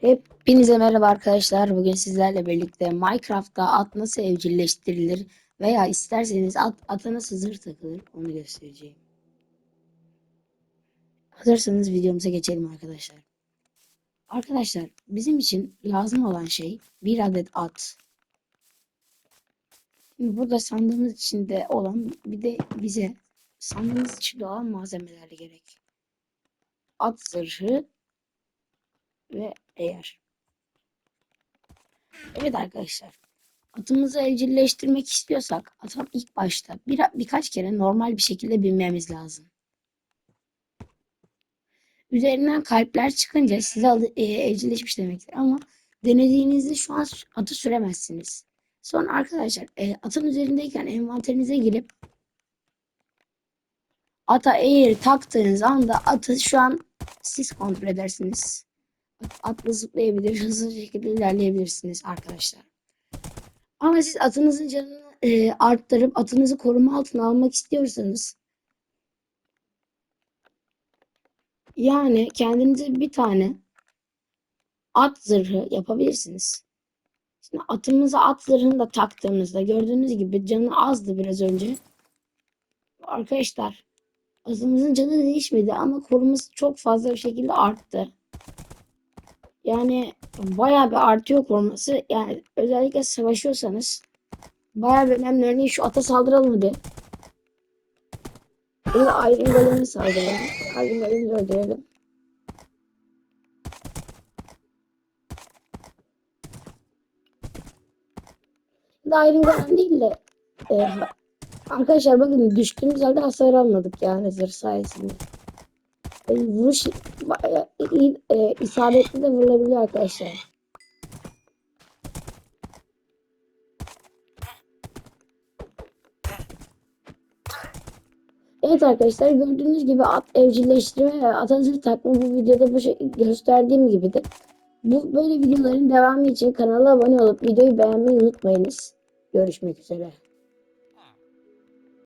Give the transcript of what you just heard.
Hepinize merhaba arkadaşlar. Bugün sizlerle birlikte Minecraft'ta at nasıl evcilleştirilir veya isterseniz at, ata nasıl zırh takılır onu göstereceğim. Hazırsanız videomuza geçelim arkadaşlar. Arkadaşlar bizim için lazım olan şey bir adet at. Şimdi burada sandığımız içinde olan bir de bize sandığımız içinde olan malzemeler gerek. At zırhı ve eğer. Evet arkadaşlar. Atımızı evcilleştirmek istiyorsak ata ilk başta bir, birkaç kere normal bir şekilde binmemiz lazım. Üzerinden kalpler çıkınca size adı- e, evcilleşmiş demektir ama denediğinizde şu an atı süremezsiniz. Sonra arkadaşlar e, atın üzerindeyken envanterinize girip ata eğer taktığınız anda atı şu an siz kontrol edersiniz. Atla zıplayabilir, hızlı şekilde ilerleyebilirsiniz arkadaşlar. Ama siz atınızın canını e, arttırıp atınızı koruma altına almak istiyorsanız yani kendinize bir tane at zırhı yapabilirsiniz. Şimdi atımıza at zırhını da taktığımızda gördüğünüz gibi canı azdı biraz önce. Arkadaşlar atımızın canı değişmedi ama koruması çok fazla bir şekilde arttı. Yani bayağı bir artıyor koruması. Yani özellikle savaşıyorsanız bayağı bir önemli. Örneğin şu ata saldıralım hadi. De Iron Golem'i saldıralım. Iron Golem'i öldürelim. De Iron Golem değil de e, arkadaşlar bakın düştüğümüz halde hasar almadık yani zırh sayesinde. E, vuruş iyi, e, isabetli de vurulabiliyor arkadaşlar. Evet arkadaşlar gördüğünüz gibi at evcilleştirme ve atasını takma bu videoda bu şey, gösterdiğim gibidir. Bu böyle videoların devamı için kanala abone olup videoyu beğenmeyi unutmayınız. Görüşmek üzere.